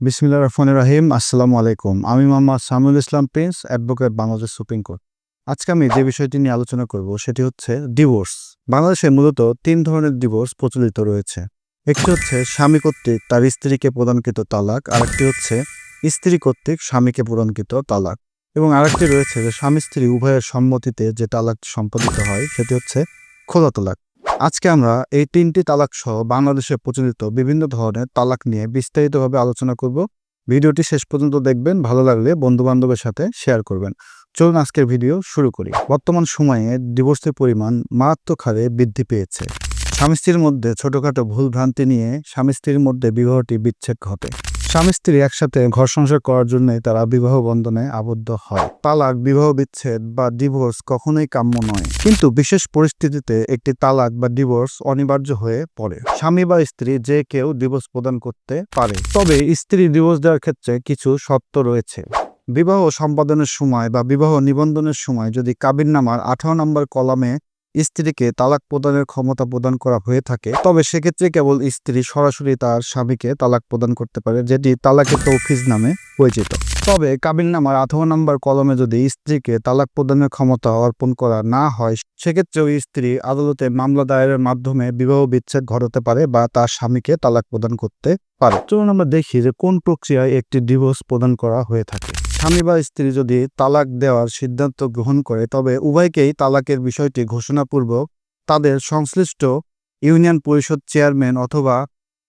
বিসমিল্লা রহমান রাহিম, আসসালামু আলাইকুম। আমি Mohammad Samul Islam Prince, advocate Bangladesh supreme court. আজকে আমি যে বিষয়টি নিয়ে আলোচনা করব, সেটি হচ্ছে ডিভোর্স। বাংলাদেশে মূলত তিন ধরনের ডিভোর্স প্রচলিত রয়েছে। একটি হচ্ছে স্বামী কর্তৃক তার স্ত্রীকে প্রদানকৃত তালাক, আরেকটি হচ্ছে স্ত্রী কর্তৃক স্বামীকে প্রদানকৃত তালাক। এবং আরেকটি রয়েছে যে স্বামী স্ত্রী উভয়ের সম্মতিতে যে তালাক সম্পাদিত হয়, সেটি হচ্ছে খোলা তালাক। আজকে আমরা এই তিনটি তালাক সহ বাংলাদেশে প্রচলিত বিভিন্ন ধরনের তালাক নিয়ে বিস্তারিতভাবে আলোচনা করব। ভিডিওটি শেষ পর্যন্ত দেখবেন, ভালো লাগলে বন্ধু বান্ধবের সাথে শেয়ার করবেন। চলুন আজকের ভিডিও শুরু করি। বর্তমান সময়ে ডিভোর্সের পরিমাণ মারাত্মক হারে বৃদ্ধি পেয়েছে। স্বামী স্ত্রীর মধ্যে ছোটখাটো ভুল ভ্রান্তি নিয়ে স্বামী স্ত্রীর মধ্যে বিবাহটি বিচ্ছেদ ঘটে। স্বামী স্ত্রী একসাথে ঘর সংসার করার জন্যই তারা বিবাহ বন্ধনে আবদ্ধ হয়। তালাক, বিবাহ বিচ্ছেদ বা ডিভোর্স কখনোই কাম্য নয়। কিন্তু বিশেষ পরিস্থিতিতে একটি তালাক বা ডিভোর্স অনিবার্য হয়ে পড়ে। স্বামী বা স্ত্রী যে কেউ ডিভোর্স প্রদান করতে পারে। তবে স্ত্রী ডিভোর্স দেওয়ার ক্ষেত্রে কিছু শর্ত রয়েছে। বিবাহ সম্পাদনের সময় বা বিবাহ নিবন্ধনের সময় যদি কাবিননামার আঠারো নম্বর কলামে স্ত্রীকে তালাক প্রদানের ক্ষমতা প্রদান করা হয়ে থাকে, তবে সেক্ষেত্রে কেবল স্ত্রী সরাসরি তার স্বামীকে তালাক প্রদান করতে পারে, যেটি তালাকের তৌফিজ নামে পরিচিত। তবে কাবিননামার আঠারো নম্বর কলমে যদি স্ত্রীকে তালাক প্রদানের ক্ষমতা অর্পণ করা না হয় সেক্ষেত্রে ওই স্ত্রী আদালতে মামলা দায়েরের মাধ্যমে বিবাহ বিচ্ছেদ ঘটাতে পারে বা তার স্বামীকে তালাক প্রদান করতে পারে। চলুন আমরা দেখি যে কোন প্রক্রিয়ায় একটি ডিভোর্স প্রদান করা হয়ে থাকে। স্বামী বা স্ত্রী যদি তালাক দেওয়ার সিদ্ধান্ত গ্রহণ করে, তবে উভয়কেই তালাকের বিষয়টি ঘোষণাপূর্বক তাদের সংশ্লিষ্ট ইউনিয়ন পরিষদ চেয়ারম্যান অথবা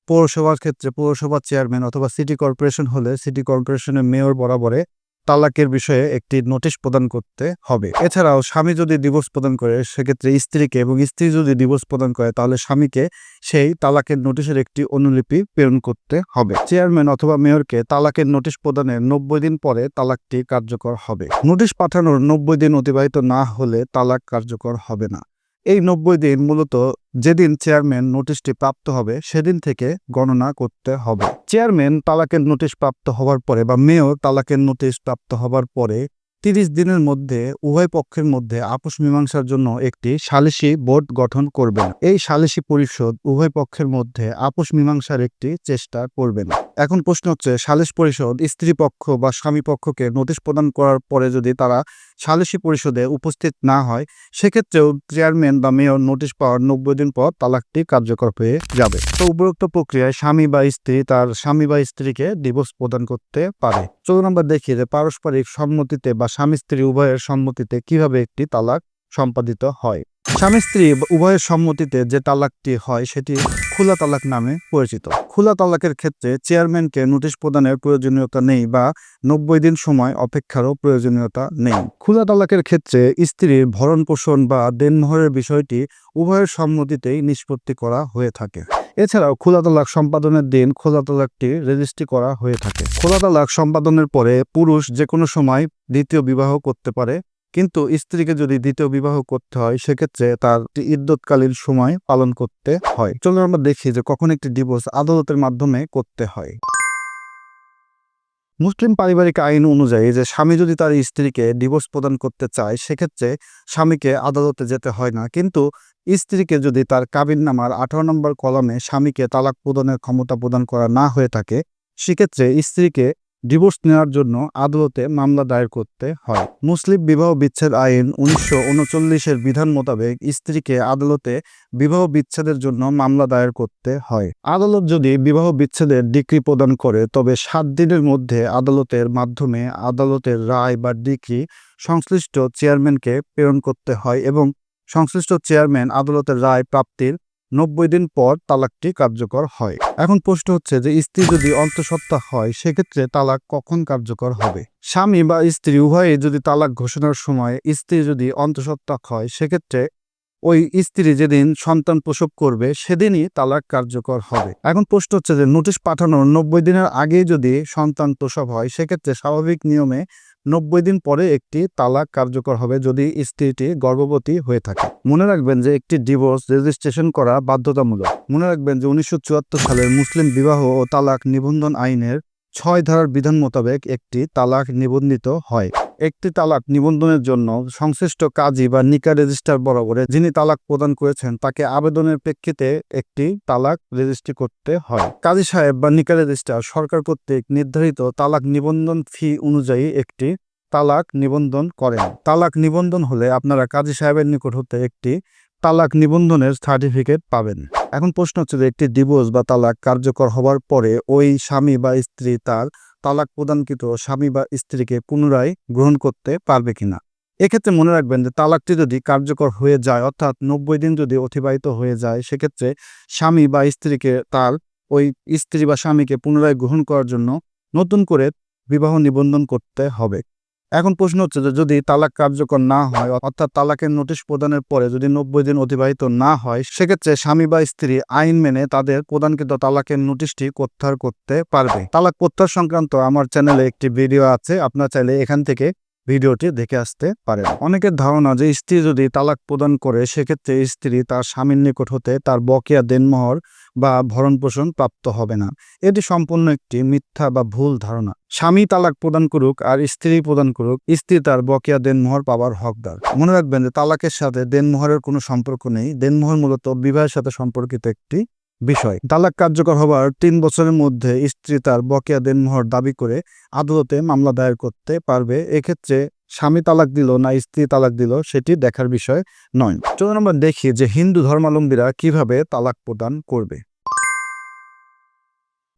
পৌরসভার ক্ষেত্রে পৌরসভার চেয়ারম্যান অথবা সিটি কর্পোরেশন হলে সিটি কর্পোরেশনের মেয়র বরাবরে তালাকের বিষয়ে একটি নোটিশ প্রদান করতে হবে। এছাড়াও স্বামী যদি ডিভোর্স প্রদান করে, সেক্ষেত্রে স্ত্রীকে এবং স্ত্রী যদি ডিভোর্স প্রদান করে, তাহলে স্বামীকে সেই তালাকের নোটিশের একটি অনুলিপি প্রেরণ করতে হবে। চেয়ারম্যান অথবা মেয়রকে তালাকের নোটিশ প্রদানের নব্বই দিন পরে তালাকটি কার্যকর হবে। নোটিশ পাঠানোর নব্বই দিন অতিবাহিত না হলে তালাক কার্যকর হবে না। এই নব্বই দিন মূলত যেদিন চেয়ারম্যান নোটিশটি প্রাপ্ত হবে, সেদিন থেকে গণনা করতে হবে। চেয়ারম্যান তালাকের নোটিশ প্রাপ্ত হওয়ার পরে বা মেয়র তালাকের নোটিশ প্রাপ্ত হওয়ার পরে তিরিশ দিনের মধ্যে, উভয় পক্ষের মধ্যে আপোষ মীমাংসার জন্য একটি সালিসি বোর্ড গঠন করবেন। এই সালিসি পরিষদ উভয় পক্ষের মধ্যে আপোষ মীমাংসার একটি চেষ্টা করবেন। এখন প্রশ্ন হচ্ছে, সালিস পরিষদ স্ত্রী পক্ষ বা স্বামী পক্ষকে নোটিশ প্রদান করার পরে যদি তারা সালিসি পরিষদে উপস্থিত না হয়, সেক্ষেত্রেও চেয়ারম্যান বা মেয়র নোটিশ পাওয়ার নব্বই দিন পর তালাকটি কার্যকর হয়ে যাবে। তো উপরোক্ত প্রক্রিয়ায় স্বামী বা স্ত্রী তার স্বামী বা স্ত্রীকে ডিভোর্স প্রদান করতে পারে। চলুন আমরা দেখি যে পারস্পরিক সম্মতিতে বা স্বামী স্ত্রী উভয়ের সম্মতিতে কীভাবে একটি তালাক সম্পাদিত হয়? স্বামী স্ত্রী উভয়ের সম্মতিতে যে তালাকটি হয়, সেটি খোলা তালাক নামে পরিচিত। খোলা তালাকের ক্ষেত্রে চেয়ারম্যানকে নোটিশ প্রদানের প্রয়োজনীয়তা নেই বা নব্বই দিন সময় অপেক্ষারও প্রয়োজনীয়তা নেই। খোলা তালাকের ক্ষেত্রে স্ত্রীর ভরণ পোষণ বা দেনমোহরের বিষয়টি উভয়ের সম্মতিতেই নিষ্পত্তি করা হয়ে থাকে। এছাড়াও খোলা তালাক সম্পাদনের দিন খোলা তালাকটি রেজিস্ট্রি করা হয়ে থাকে। খোলা তালাক সম্পাদনের পরে পুরুষ যে কোনো সময় দ্বিতীয় বিবাহ করতে পারে, কিন্তু স্ত্রীকে যদি দ্বিতীয় বিবাহ করতে হয়, সেক্ষেত্রে তার ইদ্যৎকালীন সময় পালন করতে হয়। চলুন আমরা দেখি যে কখন একটি ডিভোর্স আদালতের মাধ্যমে করতে হয়। মুসলিম পারিবারিক আইন অনুযায়ী যে স্বামী যদি তার স্ত্রীকে ডিভোর্স প্রদান করতে চায়, সেক্ষেত্রে স্বামীকে আদালতে যেতে হয় না। কিন্তু স্ত্রীকে যদি তার কাবিন নামার আঠারো নম্বর কলমে স্বামীকে তালাক প্রদানের ক্ষমতা প্রদান করা না হয়ে থাকে, সেক্ষেত্রে স্ত্রীকে ডিভোর্স নেওয়ার জন্য আদালতে মামলা দায়ের করতে হয়। মুসলিম বিবাহ বিচ্ছেদ আইন উনিশশো উনচল্লিশের বিধান মোতাবেক স্ত্রীকে আদালতে বিবাহ বিচ্ছেদের জন্য মামলা দায়ের করতে হয়। আদালত যদি বিবাহ বিচ্ছেদের ডিক্রি প্রদান করে, তবে সাত দিনের মধ্যে আদালতের মাধ্যমে আদালতের রায় বা ডিক্রি সংশ্লিষ্ট চেয়ারম্যানকে প্রেরণ করতে হয় এবং সংশ্লিষ্ট চেয়ারম্যান আদালতের রায় প্রাপ্তির নব্বই দিন পর তালাকটি কার্যকর হয়। এখন প্রশ্ন হচ্ছে যে, স্ত্রী যদি অন্তঃসত্ত্বা হয়, সেক্ষেত্রে তালাক কখন কার্যকর হবে? স্বামী বা স্ত্রী উভয়ে যদি তালাক ঘোষণার সময় স্ত্রী যদি অন্তঃসত্ত্বা হয়, সেক্ষেত্রে ওই স্ত্রী যেদিন সন্তান প্রসব করবে, সেদিনই তালাক কার্যকর হবে। এখন প্রশ্ন হচ্ছে যে, নোটিশ পাঠানোর নব্বই দিনের আগেই যদি সন্তান প্রসব হয়, সেক্ষেত্রে স্বাভাবিক নিয়মে নব্বই দিন পরে একটি তালাক কার্যকর হবে যদি স্ত্রীটি গর্ভবতী হয়ে থাকে। মনে রাখবেন যে একটি ডিভোর্স রেজিস্ট্রেশন করা বাধ্যতামূলক। মনে রাখবেন যে উনিশশো সালের মুসলিম বিবাহ ও তালাক নিবন্ধন আইনের ছয় ধারার বিধান মোতাবেক একটি তালাক নিবন্ধিত হয়। একটি তালাক নিবন্ধনের জন্য সংশ্লিষ্ট কাজী বা নিকা রেজিস্ট্রার বরাবরে যিনি তালাক প্রদান করেছেন, তাকে আবেদনের প্রেক্ষিতে একটি তালাক রেজিস্ট্রি করতে হয়। কাজী সাহেব বা নিকা রেজিস্ট্রার সরকার কর্তৃক নির্ধারিত তালাক নিবন্ধন ফি অনুযায়ী একটি তালাক নিবন্ধন করেন। তালাক নিবন্ধন হলে আপনারা কাজী সাহেবের নিকট হতে একটি তালাক নিবন্ধনের সার্টিফিকেট পাবেন। এখন প্রশ্ন হচ্ছে যে একটি ডিভোর্স বা তালাক কার্যকর হওয়ার পরে ওই স্বামী বা স্ত্রী তার তালাক প্রদানকৃত স্বামী বা স্ত্রীকে পুনরায় গ্রহণ করতে পারবে কিনা? এক্ষেত্রে মনে রাখবেন যে তালাকটি যদি কার্যকর হয়ে যায়, অর্থাৎ নব্বই দিন যদি অতিবাহিত হয়ে যায়, সেক্ষেত্রে স্বামী বা স্ত্রীকে তার ওই স্ত্রী বা স্বামীকে পুনরায় গ্রহণ করার জন্য নতুন করে বিবাহ নিবন্ধন করতে হবে। এখন প্রশ্ন হচ্ছে যে যদি তালাক কার্যকর না হয়, অর্থাৎ তালাকের নোটিশ প্রদানের পরে যদি নব্বই দিন অতিবাহিত না হয়, সেক্ষেত্রে স্বামী বা স্ত্রী আইন মেনে তাদের প্রদানকৃত তালাকের নোটিশটি প্রত্যাহার করতে পারবে। তালাক প্রত্যাহার সংক্রান্ত আমার চ্যানেলে একটি ভিডিও আছে, আপনার চাইলে এখান থেকে ভিডিওটি দেখে আসতে পারেন। অনেকের ধারণা যে স্ত্রী যদি তালাক প্রদান করে, সেক্ষেত্রে স্ত্রী তার স্বামীর নিকট হতে তার বকেয়া দেনমোহর বা ভরণ পোষণ প্রাপ্ত হবে না। এটি সম্পূর্ণ একটি মিথ্যা বা ভুল ধারণা। স্বামী তালাক প্রদান করুক আর স্ত্রী প্রদান করুক, স্ত্রী তার বকেয়া দেনমোহর পাওয়ার হকদার। মনে রাখবেন যে তালাকের সাথে দেনমোহরের কোনো সম্পর্ক নেই। দেনমোহর মূলত বিবাহের সাথে সম্পর্কিত একটি বিষয়। তালাক কার্যকর হবার তিন বছরের মধ্যে স্ত্রী তার বকেয়া দেনমোহর দাবি করে আদালতে মামলা দায়ের করতে পারবে। এক্ষেত্রে স্বামী তালাক দিল না স্ত্রী তালাক দিল সেটি দেখার বিষয় নয়। চলুন আমরা দেখি যে হিন্দু ধর্মাবলম্বীরা কীভাবে তালাক প্রদান করবে।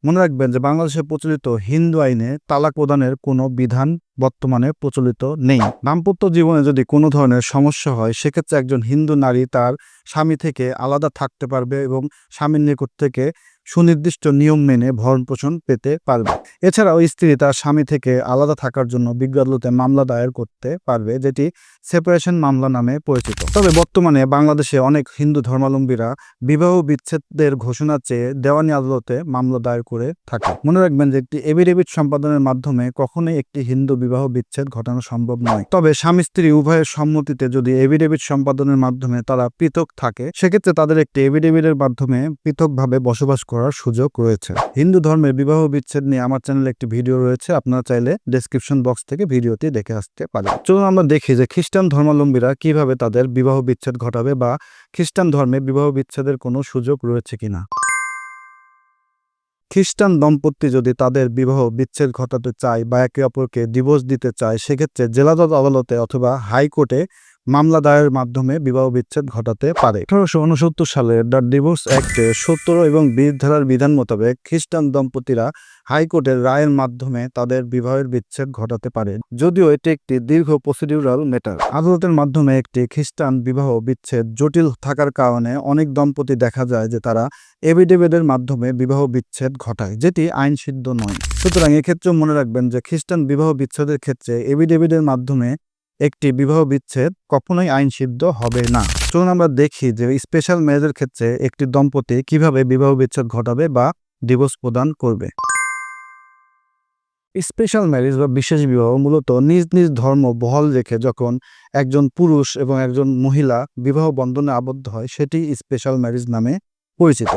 মনে রাখবেন যে বাংলাদেশে প্রচলিত হিন্দু আইনে তালাক প্রদানের কোনো বিধান বর্তমানে প্রচলিত নেই। দাম্পত্য জীবনে যদি কোনো ধরনের সমস্যা হয়, সেক্ষেত্রে একজন হিন্দু নারী তার স্বামী থেকে আলাদা থাকতে পারবে এবং স্বামীর নিকট থেকে সুনির্দিষ্ট নিয়ম মেনে ভরণ পোষণ পেতে পারবে। এছাড়াও স্ত্রী তার স্বামী থেকে আলাদা থাকার জন্য বিজ্ঞ আদালতে মামলা দায়ের করতে পারবে, যেটি সেপারেশন মামলা নামে পরিচিত। তবে বর্তমানে বাংলাদেশে অনেক হিন্দু ধর্মাবলম্বীরা বিবাহ বিচ্ছেদের ঘোষণা চেয়ে দেওয়ানি আদালতে মামলা দায়ের করে থাকে মনে রাখবেন যে একটি এভিডেভিট সম্পাদনের মাধ্যমে কখনোই একটি হিন্দু বিবাহ বিচ্ছেদ ঘটানো সম্ভব নয়। তবে স্বামী স্ত্রী উভয়ের সম্মতিতে যদি এভিডেভিট সম্পাদনের মাধ্যমে তারা পৃথক থাকে, সেক্ষেত্রে তাদের একটি এভিডেভিটের মাধ্যমে পৃথকভাবে বসবাস করার সুযোগ রয়েছে। হিন্দু ধর্মের বিবাহ বিচ্ছেদ নিয়ে আমার চ্যানেলে একটি ভিডিও রয়েছে, আপনারা চাইলে ডেসক্রিপশন বক্স থেকে ভিডিওটি দেখে আসতে পারেন। চলুন আমরা দেখি যে খ্রিস্টান ধর্মাবলম্বীরা কীভাবে তাদের বিবাহ বিচ্ছেদ ঘটাবে বা খ্রিস্টান ধর্মে বিবাহ বিচ্ছেদের কোনো সুযোগ রয়েছে কিনা। খ্রিস্টান দম্পতি যদি তাদের বিবাহ বিচ্ছেদ ঘটাতে চায় বা একে অপরকে ডিভোর্স দিতে চায়, সেক্ষেত্রে জেলাজজ আদালতে অথবা হাইকোর্টে মামলা দায়ের মাধ্যমে বিবাহ বিচ্ছেদ ঘটাতে পারে। আঠারোশো উনসত্তর সালের দ্য ডিভোর্স অ্যাক্টে সত্তর এবং বিশ ধারার বিধান মোতাবেক খ্রিস্টান দম্পতিরা হাইকোর্টের রায়ের মাধ্যমে তাদের বিবাহের বিচ্ছেদ ঘটাতে পারে। যদিও এটি একটি দীর্ঘ প্রসিডিউরাল ম্যাটার। আদালতের মাধ্যমে একটি খ্রিস্টান বিবাহ বিচ্ছেদ জটিল থাকার কারণে অনেক দম্পতি দেখা যায় যে তারা এভিডেভিডের মাধ্যমে বিবাহ বিচ্ছেদ ঘটায়, যেটি আইন সিদ্ধ নয়। সুতরাং এক্ষেত্রেও মনে রাখবেন যে খ্রিস্টান বিবাহ বিচ্ছেদের ক্ষেত্রে এভিডেভিডের মাধ্যমে একটি বিবাহ বিচ্ছেদ কখনোই আইন সিদ্ধ হবে না। চলুন আমরা দেখি যে স্পেশাল ম্যারেজের ক্ষেত্রে একটি দম্পতি কীভাবে বিবাহ বিচ্ছেদ ঘটাবে বা ডিভোর্স প্রদান করবে। স্পেশাল ম্যারেজ বা বিশেষ বিবাহ মূলত নিজ নিজ ধর্ম বহল রেখে যখন একজন পুরুষ এবং একজন মহিলা বিবাহ বন্ধনে আবদ্ধ হয়, সেটি স্পেশাল ম্যারেজ নামে পরিচিত।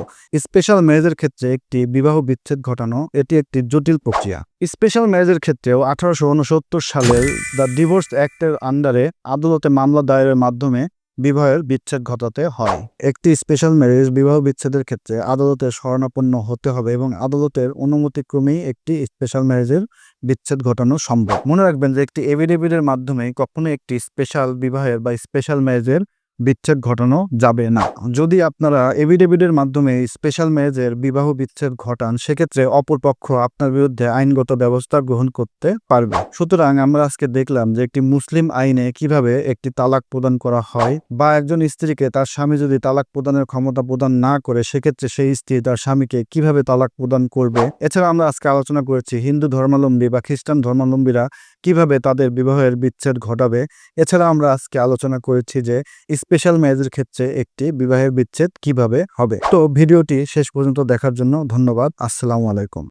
স্পেশাল ম্যারেজের ক্ষেত্রে একটি বিবাহ বিচ্ছেদ ঘটানো এটি একটি জটিল প্রক্রিয়া। স্পেশাল ম্যারেজের ক্ষেত্রেও আঠারোশো উনসত্তর সালের দ্য ডিভোর্স অ্যাক্টের আন্ডারে আদালতে মামলা দায়েরের মাধ্যমে বিবাহের বিচ্ছেদ ঘটাতে হয়। একটি স্পেশাল ম্যারেজ বিবাহ বিচ্ছেদের ক্ষেত্রে আদালতের শরণাপন্ন হতে হবে এবং আদালতের অনুমতিক্রমেই একটি স্পেশাল ম্যারেজের বিচ্ছেদ ঘটানো সম্ভব। মনে রাখবেন যে একটি এভিডেভিডের মাধ্যমে কখনোই একটি স্পেশাল বিবাহের বা স্পেশাল ম্যারেজের বিচ্ছেদ ঘটানো যাবে না। যদি আপনারা এভিডেভিডের মাধ্যমে স্পেশাল ম্যারেজের বিবাহ বিচ্ছেদ ঘটান, সেক্ষেত্রে অপরপক্ষ আপনার বিরুদ্ধে আইনগত ব্যবস্থা গ্রহণ করতে পারবে। সুতরাং আমরা আজকে দেখলাম যে একটি মুসলিম আইনে কীভাবে একটি তালাক প্রদান করা হয় বা একজন স্ত্রীকে তার স্বামী যদি তালাক প্রদানের ক্ষমতা প্রদান না করে, সেক্ষেত্রে সেই স্ত্রী তার স্বামীকে কীভাবে তালাক প্রদান করবে? এছাড়া আমরা আজকে আলোচনা করেছি হিন্দু ধর্মাবলম্বী বা খ্রিস্টান ধর্মাবলম্বীরা কীভাবে তাদের বিবাহের বিচ্ছেদ ঘটাবে। এছাড়া আমরা আজকে আলোচনা করেছি যে স্পেশাল ম্যারেজের ক্ষেত্রে একটি বিবাহের বিচ্ছেদ কীভাবে হবে? তো ভিডিওটি শেষ পর্যন্ত দেখার জন্য ধন্যবাদ। আসসালামু আলাইকুম।